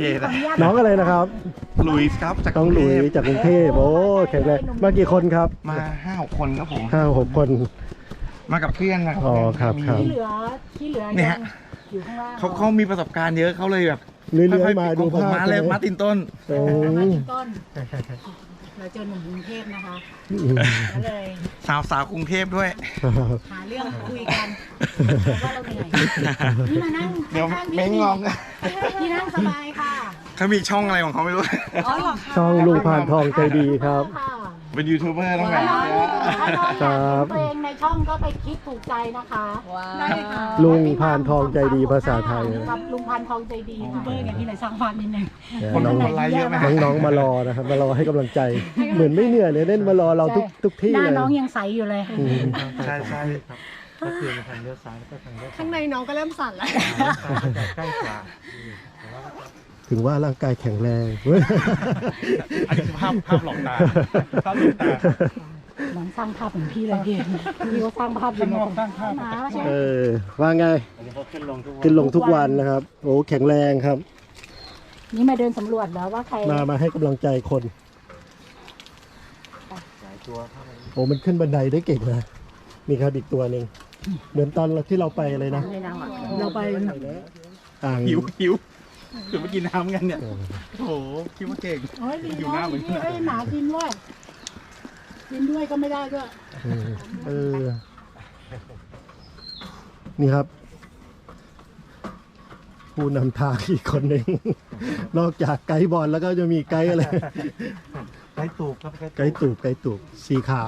เย่นะน้องอะไรนะครับลุยส์ครับจากน้องหลุยกรุงเทพจากกรุงเทพโอ้แข็งแรงมากี่คนครับ มาห้าหกคนครับผมห้าหกคน มากับเพื่อนนะอ๋อครับมีครับ ที่เหลือที่เหลือเนี่ยงอยู่ข้างล่างเขาเขามีประสบการณ์เยอะเขาเลยแบบเรื่อยค่ๆมาดูของผมภาพมาเลยใช่ไหมาตินต้นโอ้มาที่ต้น เราเจอหนุ่มกรุงเทพนะคะก็เลย สาวสาวกรุงเทพด้วย หาเรื่องคุยกันว่าเราเหนื่อยนี่มานั่งเดี๋ยวข้างๆเม้งงองที่นั่งสบายค่ะเขามีช่องอะไรของเขาไม่รู้ อ๋อเหรอคะช่องลุงพานทองใจดีครับ ค่ะ เป็นยูทูบเบอร์ต้องแบบถ้าน้องถ้าน้องอยากครัเห็บนตัวเองในช่องก็ไปคลิกถูกใจนะคะได้ค่ะลุงพานทองใจดีภาษาไทยครับลุงพานทองใจดีค่ะ เบอร์ไงที่ไหนสร้างความนิดนึงคนน้องคนไลค์เยอะไหมน้องๆมารอนะครับ มารอให้กำลังใจ เหมือนไม่เหนื่อยเลยเล่นมารอเราทุกทุกที่หน้าเลยน้องยังใสอยู่เลยอืมใช่ใช่ก็คือทางเลี้ยวซ้ายแล้วก็ทางเลี้ยวข้างในน้องก็เริ่มสั่นแล้วซ้ายจะใกล้กว่า ถึงว่าร่างกายแข็งแรงอันนี้คือภาพภาพหลอกตาภาพหลอกตาน้องสร้างภาพเหมือนพี่เลยพี่พี่ก็สร้างภาพอยู่ในข้างนอกสร้างภาพหมาใช่ไหมเออว่าไงอันนี้เขาขึ้นลงทุกวันขึ้นลงทุกวันนะครับ โอ้แข็งแรงครับ นี่มาเดินสำรวจแล้วว่าใครมามาให้กำลังใจคนหลายตัวเข้าไปโอ้มันขึ้นบันไดได้เก่งนะนี่ครับอีกตัวหนึ่งเหมือนตอนที่เราไปเลยนะเราไปอ่างหิวหิว คือมากินน้ำกันเนี่ย โอ้โห คิดว่าเก่ง โอ้ยดีอยู่หน้าเหมือนกันเอ้ยหมากินด้วยกินด้วยก็ไม่ได้ด้วยเออเออ นี่ครับ ผู้นำทางอีกคนหนึ่ง นอกจากไกด์บอลแล้วก็จะมีไกด์อะไรใกล้ตูบครับไกด์ตูบไกด์ตูบสีขา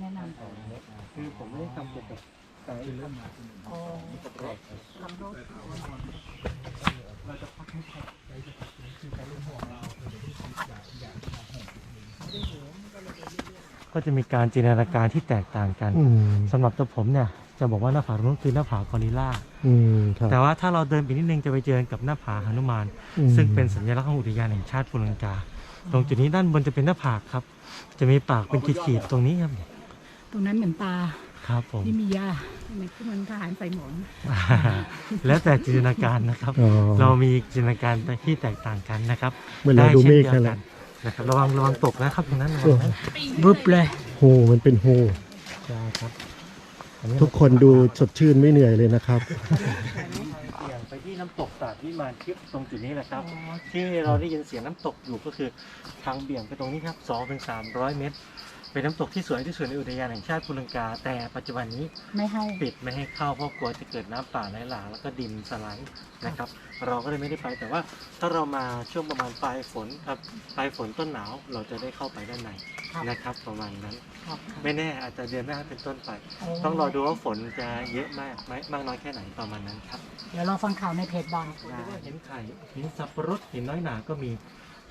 แนะนำคือผมไม่ได้ทำเกี่ยวกับก็จะมีการจินตนาการที่แตกต่างกันอืมสำหรับตัวผมเนี่ย จะบอกว่าหน้าผาตรงนู้นคือหน้าผากอริลลาอืมครับแต่ว่าถ้าเราเดินไปนิดนึงจะไปเจอกับหน้าผาหนุมานอืมซึ่งเป็นสัญลักษณ์ของอุทยานแห่งชาติภูลังกา ตรงจุดนี้ด้านบนจะเป็นหน้าผากครับ จะมีปากเป็นขีดๆตรงนี้ครับตรงนั้นเหมือนตาครับผมนี่มียาทำไมที่มันทหารใส่หมอนแล้วแต่จินตนาการนะครับ อ๋อ เรามีจินตนาการที่แตกต่างกันนะครับเหมือนเราดูเมฆช่นั่นนแหเดียวละกันะครับระวังระวังตกนะครับตรงนั้นระวังนะบึบเลยโฮมันเป็นโฮใช่ครับอันนี้ทุกคนดูสดชื่นไม่เหนื่อยเลยนะครับเบี่ยงไปที่ น้ำตกตาดวิมานทิพย์ตรงจุดนี้แหละครับ ที่เราได้ยินเสียงน้ำตกอยู่ก็คือทางเบี่ยงไปตรงนี้ครับ2ถึง300 เมตร เป็นน้ำตกที่สวยที่สุดในอุทยานแห่งชาติภูลังกา แต่ปัจจุบันนี้ไม่ให้ ปิดไม่ให้เข้าเพราะกลัวจะเกิดน้ำป่าไหลหลากแล้วก็ดินสไลด์นะครับ เราก็เลยไม่ได้ไปแต่ว่าถ้าเรามาช่วงประมาณปลายฝนครับปลายฝนต้นหนาวเราจะได้เข้าไปด้านในครับนะครับประมาณนั้น ครับไม่แน่อาจจะเดือนหน้าเป็นต้นไป ต้องรอดูว่าฝนจะเยอะมากไหมมากน้อยแค่ไหนประมาณนั้นครับ เดี๋ยวเราฟังข่าวในเพจบางหินไข่หินสับปะรดหินน้อยหนาก็มี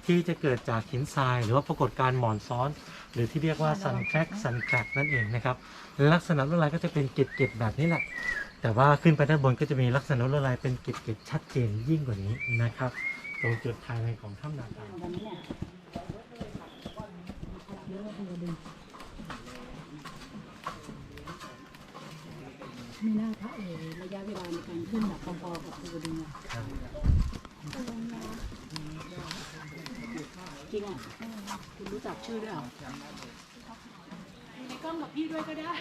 ที่จะเกิดจากหินทรายหรือว่าปรากฏการณ์หมอนซ้อน หรือที่เรียกว่าซันแครกซันแครกนั่นเองนะครับ ลักษณะลวดลายก็จะเป็นเกล็ดๆแบบนี้แหละ แต่ว่าขึ้นไปด้านบนก็จะมีลักษณะลวดลายเป็นเกล็ดๆชัดเจนยิ่งกว่านี้นะครับ ตรงจุดภายในของถ้ำนาคาไม่น่าพระเออระยะเวลาในการขึ้นแบบพอๆกับภูกระดึงอะจริงอะคุณรู้จักชื่อด้วยเหรอในกล้องกับพี่ด้วยก็ได้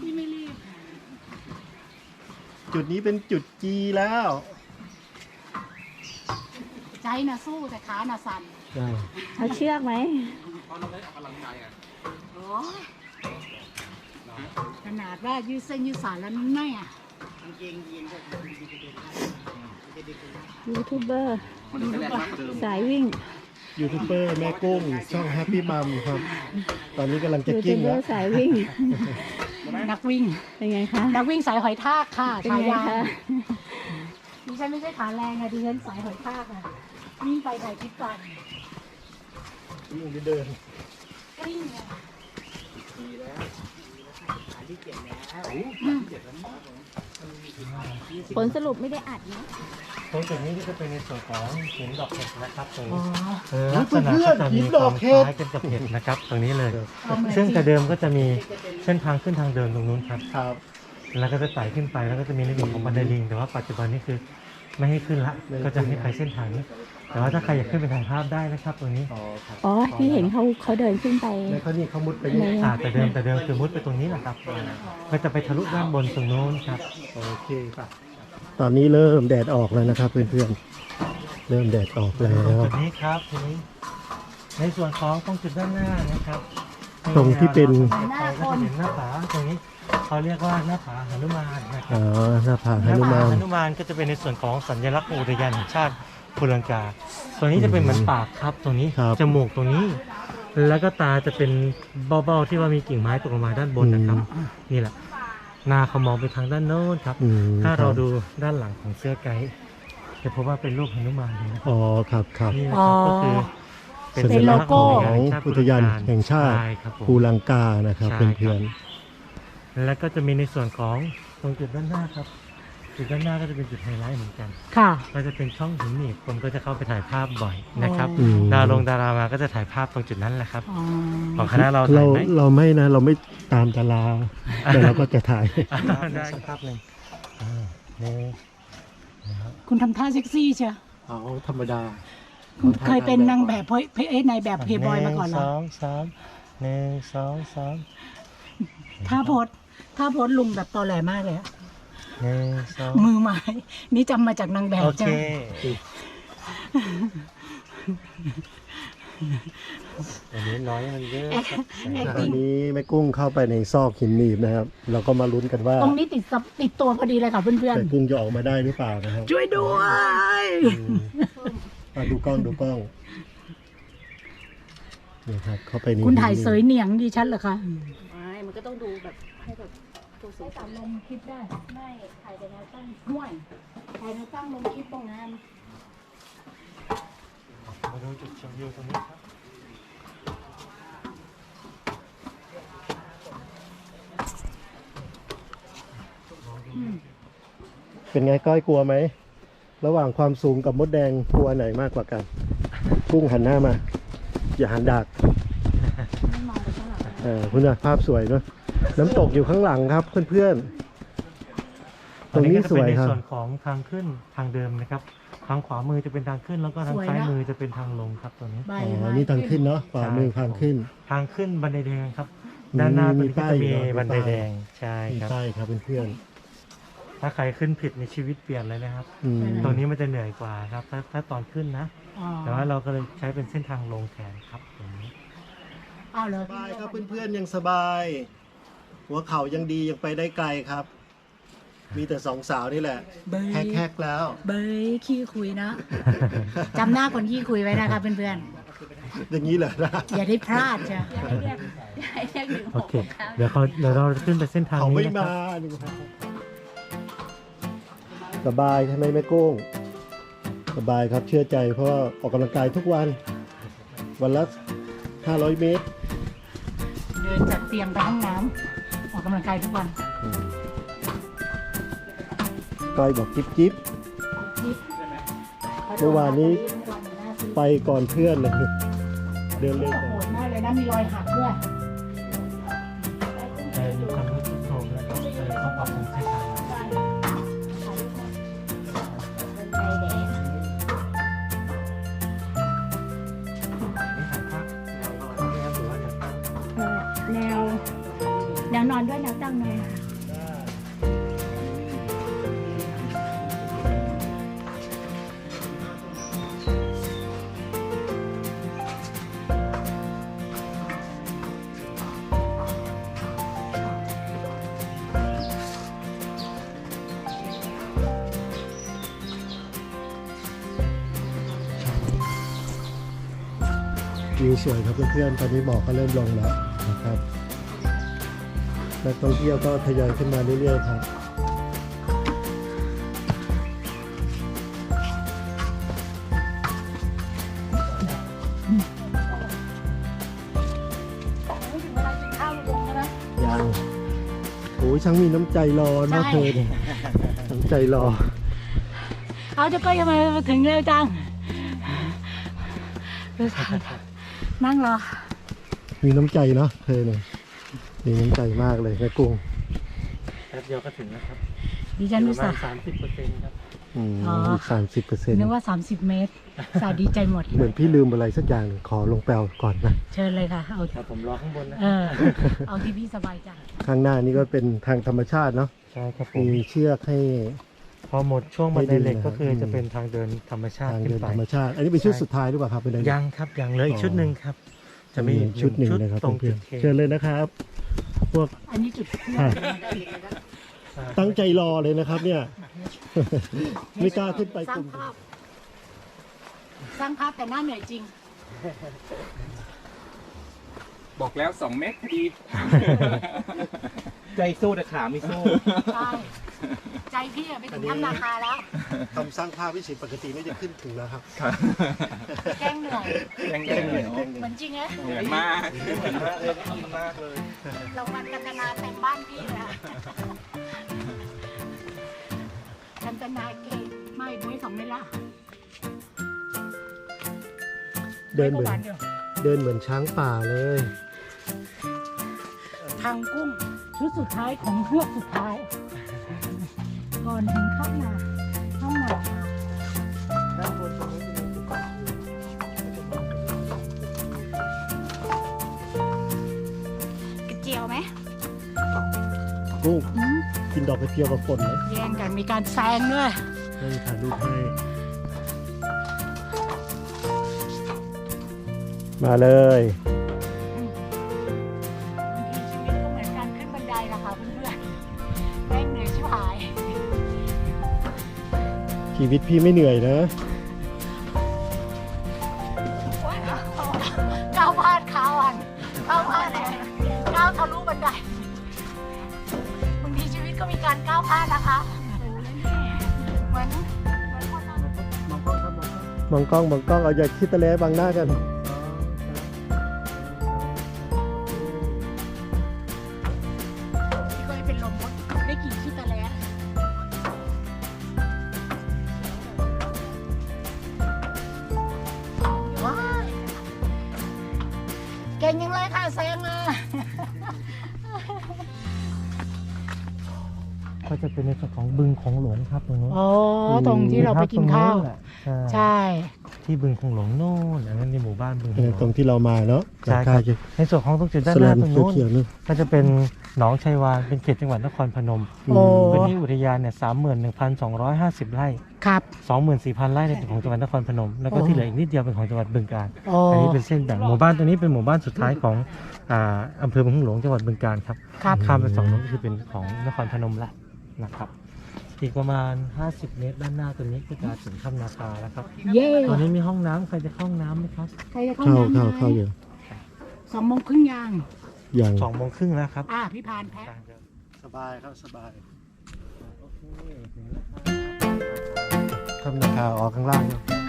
พี่ไม่รีบ จุดนี้เป็นจุดจีแล้ว ใจน่ะสู้แต่ขาน่ะสั่นได้เอาเชือกไหมโอ้ยขนาดว่ายืดเส้นยืดสายแล้วนั่นไม่อะยูทูบเบอร์สายวิ่ง ยูทูบเบอร์แม่กุ้ง ช่องแฮปปี้มัมครับ ตอนนี้กำลังจะยูทูกิ้บงเบอแล้ว ร์สายวิ่ง นักวิ่ง เป็นไงคะ นักวิ่งสายหอยทากค่ะเป็นฉาไงยาคะดิฉันไม่ใช่ขาแรงอะดิฉันสายหอยทากอะวิ่งไปถ่ายคลิปก่อนวิ่งหรือเดินวิ่ งอะผลสรุปไม่ได้อัดนะตรงจุดนี้ก็จะเป็นในส่วนของหินดอกเห็ดนะครับตรงอ๋อนี้ลักษณะก็จะมีความคล้ายกันกับเห็ดนะครับ ตรงนี้เลยเอาเหมือนซึ่งจริแต่เดิมก็จะมีเส้นทางขึ้นทางเดินตรงนู้นครับครับแล้วก็จะไต่ขึ้นไปแล้วก็จะมีในส่วนของบันไดลิง แต่ว่าปัจจุบันนี้คือไม่ให้ขึ้นละก็จะให้ไปเส้นทางนี้ แต่ว่าถ้าใครอยากขึ้นไปถ่ายภาพได้นะครับตรงนี้อ๋อครับอ๋อพี่เห็นเขาเขาเดินขึ้นไปแล้วเขานี่เขามุดไปไหนนี่อะอ่าแต่เดิมแต่เดิมคือมุดไปตรงนี้แหละครับก็จะไปทะลุด้านบนตรงนู้นครับโอเคครับตอนนี้เริ่มแดดออกแล้วนะครับเพื่อนๆเริ่มแดดออกแล้วจุดนี้ครับทีนี้ ในส่วนของตรงจุดด้านหน้านะครับตรงที่เป็นไปก็จะเห็นหน้าผาตรงนี้เขาเรียกว่าหน้าผาหนุมานนะครัอ๋บอหน้าผาหหนุมานหนุมานก็จะเป็นในส่วนของสัญลักษณ์ของอุทยานแห่งชาติ ภูลังกา ตัวนี้จะเป็นเหมือนปากครับตรงนี้ ครับ จมูกตรงนี้ แล้วก็ตาจะเป็นเบ้าๆที่ว่ามีกิ่งไม้ตกลงมาด้านบนนะครับ นี่แหละหน้าเขามองไปทางด้านโน้นครับ อืมถ้าเราคบดูด้านหลังของเสื้อไกด์จะพบว่าเป็นรูปหนุมานเลยนะครับอ๋อครับครับ นี่นะครับก็คือสัญลักษณ์ของอุทยานแห่งชาติ ใช่ครับผม ภูลังกานะครับใช่ครับ เพื่อนแล้วก็จะมีในส่วนของตรงจุดด้านหน้าครับ จุดด้านหน้าก็จะเป็นจุดไฮไลท์เหมือนกัน ค่ะ ก็จะเป็นช่องหินหนีบคนก็จะเข้าไปถ่ายภาพบ่อยนะครับๆอืมดารงดารามาก็จะถ่ายภาพตรงจุดนั้นแหละครับ อ๋อ ของคณะเราเราถ่ายไหมเราไม่นะ เราไม่ตามดาราแต่เราก็จะถ่ายได้สักภาพหนึ่งอ่านี่นะครับคุณทำท่าเซ็กซี่เชียวเอาธรรมดา คุณเคยเป็นนางแบบเพเพเอสในแบบเพย์บอยมาก่อนเหรหงสอองสามหนึ่งสองสามถ้าโพสถ้าโพสลุงแบบตอแหลมากเลยอะ หนึ่งสองมือไม้ นี่จำมาจากนางแบบโอใช่เคไหมอันนี้น้อยมันเยอะครับอันนี้แม่กุ้งเข้าไปในซอกหินหนีบนะครับ เราก็มาลุ้นกันว่าตรงนี้ติดซับติดตัวพอดีเลยค่ะเพื่อนแต่กุ้งจะออกมาได้หรือเปล่านะครับๆ ช่วยด้วยอะดูกล้องดูกล้องนี่ครับเข้าไปในคุณถ่ายหินหเสนีบยเหนียงดิฉันเหรอคะ ไม่มันมันก็ต้องดูแบบให้แบบตัว สูใช้งตัดลมคลิปได้ ไม่ถ่ายแต่แนวตั้งห่วยถ่ายแนวตั้งลงคลิปตรงนั้นมาดูจุดชมวิวตรงนี้ครับเป็นไงก้อยกลัวไหม ระหว่างความสูงกับมดแดงกลัวไหนมากกว่ากันกุ้งหันหน้ามา อย่าหันดักไม่มองไปข้างหลังเออคุณภาพสวยเนอะ น้ำตกอยู่ข้างหลังครับเพื่อนๆ ตรงนี้ก็จะสเป็วยในครับส่วนของทางขึ้นทางเดิมนะครับ ทางขวามือจะเป็นทางขึ้นแล้วก็ทางซ้ายมือจะเป็นทางลงครับตัวนี้ใบอ๋อไม้นี่ทางขึ้นเนาะขวามือทางขึ้น ทางขึ้นบันไดแดงครับมีด้านหน้ามีตัวนี้ก็จะมีป้ายอยู่เนอะบันไดมีป้ายแดงใช่มีครับ ป้ายครับเพื่อนถ้าใครขึ้นผิดในชีวิตเปลี่ยนเลยนะครับ ๆอืมตรงนี้มันจะเหนื่อยกว่าครับ ถ้าถ้าตอนขึ้นนะ อ๋อแต่ว่าเราก็เลยใช้เป็นเส้นทางลงแทนครับตรงนี้เอาเลยสบายครับเพื่อนๆยังสบาย หัวเข่ายังดียังไปได้ไกลครับ มีแต่สองสาวนี่แหละเบยแฮกๆแล้ว เบยขี้คุยนะจำหน้าคนขี้คุยไว้นะคะเพื่อนอย่างนี้เหรอนะๆ อย่าได้พลาดจ้ะอย่าให้เรียกอย่าให้เรียกหนึ่งหโอกเคครับเดี๋ยวเขาเดี๋ยวเราขึ้นไปเส้นทางเขานี้ไม่นะคมารับ นี่ครับสบายใช่ไหมแม่กุ้งสบายครับเชื่อใจเพราะว่าออกกำลังกายทุกวัน วันละ500 เมตร เดินจากเตียงไปห้องน้ำออกกำลังกายทุกวันก้อยบอกจิ๊บจิ๊บ เมื่อวานนี้ ไปก่อนเพื่อนเลยเดินเร็วกโหว่าดมากเลยนะมีรอยหักด้วยแต่มีความรู้สึกโตนะครับเลยเขาปรับปรุงเส้นทาง วนอนด้วยแนวตั้งเลยค่ะวิวสวยครับเพื่อนๆ ตอนนี้หมอกก็เริ่มลงแล้วนะครับ นักท่องเที่ยวก็ทยอยขึ้นมาเรื่อยๆครับยังโอ้ยช่างมีน้ำใจรอเนอะใช่เธอเนี่ยน้ำใจรอเอาจะก็ยังมาถึงเร็วจังดูสินั่งรอ มีน้ำใจเนาะเธอเนี่ย มีน้ำใจมากเลยแม่กุ้งแป๊บเดียวก็ถึงแล้วครับดิฉันปอุระตมาส่าณห์สามสิบเปอร์เซ็นต์ครับอืมอ๋ออีกสามสิบเปอร์เซ็นต์นึกว่า 30 เมตรสาดีใจหมด เหมือนพี่ลืมอะไรสักอย่างหนึ่งขอลงแปลก่อนนะ เชิญเลยค่ะ เอาครับผมรอข้างบนนะเออเอาที่พี่สบายใจข้างหน้านี่ก็เป็นทางธรรมชาติเนาะใช่ครับผมมีเชือกให้ พอหมดช่วงบันไดเหล็กให้ดูนะครับก็คือจะอืมเป็นทางเดินธรรมชาติทางขึ้เดินนไปธรรมชาติ อันนี้เป็นชุดใช่สุดท้ายหรือเปล่าครับเป็นไดยังครับยังเหลืออีกชุดหนึ่งครับ จะมีมีชุดหนึ่งนะครับตรงเพื่จุอนดๆเทเชิญเลยนะครับ พวกอันนี้จุดเที่ยวอะตั้งใจรอเลยนะครับ เนี่ย ไม่กล้าขึ้นไปสร้ากงลุ่มภาพสร้างภาพแต่หน้าเหนื่อยจริง บอกแล้วสองเมตรพอดี ใจสู้แต่ขาไม่สู้ ใช่ใจ พี่อะไปถึงถ้ำนาคาแล้ว ทำสร้างภาพวิสิตปกติไม่จะขึ้นถึงแล้วครับแกล้งเหนื่อยยังแก่เหนียวเหมือนจริงนะเหนื่อยมากเหมือนมากเลยกินมากเลยรางวัลกันตนาเต็มบ้านพี่เลยอะกันตนาเก่งไม่บุ้ยสองเม็ดละเดินเหมือนไก็บาทดียวเดินเหมือนช้างป่าเลย ทางกุ้งชุดสุดท้ายของเฮือกสุดท้าย ก่อนถึงข้ามนาข้ามนากระเจียวไหมกุ้งอืมกินดอกกระเจียวกับฝนไหมแย่งกันมีการแซงด้วยให้ถ่ายรูปให้ มาเลย ชีวิตพี่ไม่เหนื่อยนะก้าวพลาดขาวัอนก้าวพลาดเลยก้าวทะลุบันไดบางทีชีวิตก็มีการก้าวพลาดนะคะมองกล้องมองกล้องเอาอย่าคิดตะเลบางหน้ากัน จะเป็นในส่วนของบึงของหลงครับตรงนู้นอ๋อตรงที่เราไปกินข้าวตรงแหละใช่ใช่ ที่บึงของหลงโน่นอันนั้นในหมู่บ้านบึงขเอองอหลตรงที่เรามาเนาะใช่ครับจะในส่วนของตรงจุดด้านสหแลน้านตรงนู้นเขียวๆนึงก็จะเป็นหนองชัยวานเป็นเขตจังหวัดนครพนมโอ้พื้นที่อุทยานเนี่ยสามหมื่นหนึ่งพันสองร้อยห้าสิบไร่ครับสองหมื่นสี่พันไร่เนี่ยเป็นของจังหวัดนครพนม แล้วก็โอ้ที่เหลืออีกนิดเดียวเป็นของจังหวัดบึงกาฬโอ้อันนี้เป็นเส้นแบ่งหมู่บ้านตัวนี้เป็นหมู่บ้านสุดท้ายของอ่าอำเภอบึงหลวงจังหวัดบึงกาฬครับครับข้ามไปฝั่งนู้นก็คือเป็นของนครพนมละ นะครับ อีกประมาณ 50 เมตรด้านหน้าตัวนี้ก็จะถึงถ้ำนาคาแล้วครับเย่ตัวนี้มีห้องน้ำใครจะเข้าห้องน้ำไหมครับใครจะเข้าเข้าน้ำเข้าไหมเข้าอยู่สองโมงครึ่งยังอย่างสองโมงครึ่งแล้วครับอ่าพี่พานแพ้ สบายครับสบายทำนาคาออกข้างล่างเนอะ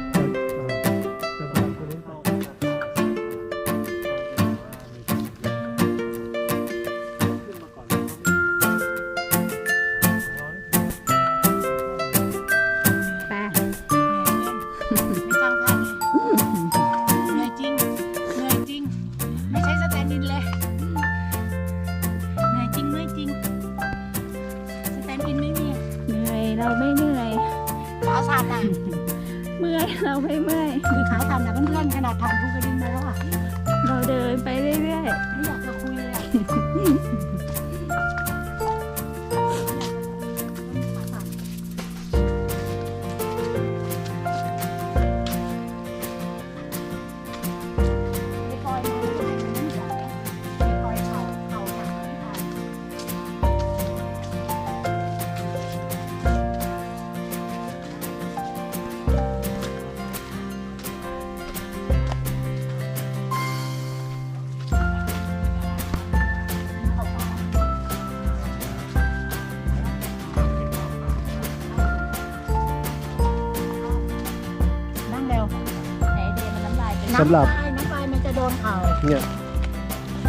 สำหรับ น้ำลายน้ำลายมันจะโดนเข่าเนี่ย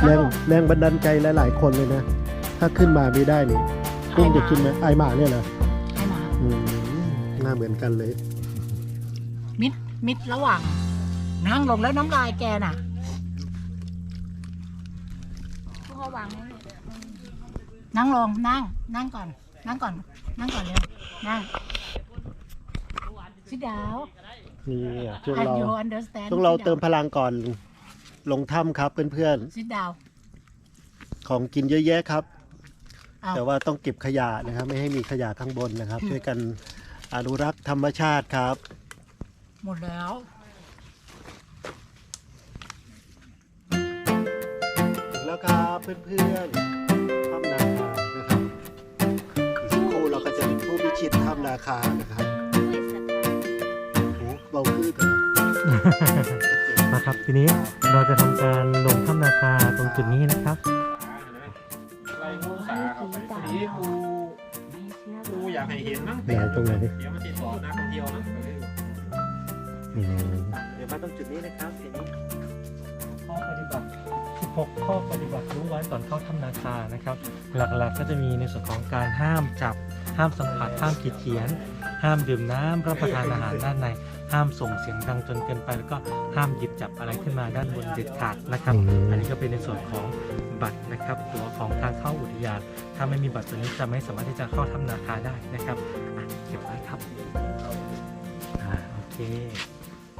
แรงแรงบันดาลใจหลาย ๆ คนเลยนะ ถ้าขึ้นมาไม่ได้นี่กุ้งจะกินไหมไอหมาเนี่ยนะให้หมาอืมหน้าเหมือนกันเลย มิดมิดระหว่างนั่งลงแล้วน้ำลายแกน่ะพวกเขาวางไว้เลยนั่งลงนั่ง นั่งก่อน นั่งก่อน นั่งก่อนเร็วนั่งซิดาว นี่อะช่วง and เรา you understand ช่วงเราเติมพลังก่อนลงถ้ำครับเพื่อนซิดาวๆของกินเยอะแยะครับ อ้าวแต่ว่าต้องเก็บขยะนะครับ ไม่ให้มีขยะข้างบนนะครับ ช่วยกันอนุรักษ์ธรรมชาติครับ หมดแล้วถึงแล้วครับเพื่อนๆถ้ำนาคานะครับอีกสักครู่เราก็จะเป็นผู้พิชิตถ้ำนาคานะครับโอ้ เบาขึ้นเหรอนะครับทีนี้เราจะทำการลงถ้ำนาคาตรงจุดนี้นะครับไรงูสาครับสีกูกูอยากให้เห็นมั้งไหนตรงไหนเดี๋ยวมันติดต่อนักท่องเที่ยวนะอืมเดี๋ยวมาตรงจุดนี้นะครับทีนี้ข้อปฏิบัติ16ข้อปฏิบัติรู้ไว้ก่อนเข้าถ้ำนาคานะครับ หลักๆก็จะมีในส่วนของการห้ามจับ ห้ามสัมผัส ห้ามขีดเขียน ห้ามดื่มน้ำรับประทานอาหารด้านใน ห้ามส่งเสียงดังจนเกินไป แล้วก็ห้ามหยิบจับอะไรขึ้นมาด้านบนเด็ดขาดนะครับอันนี้ก็เป็นในส่วนของบัตรนะครับ ตัวของทางเข้าอุทยาน ถ้าไม่มีบัตรตัวนี้จะไม่สามารถที่จะเข้าถ้ำนาคาได้นะครับอะเก็บไว้ครับอ่าโอเค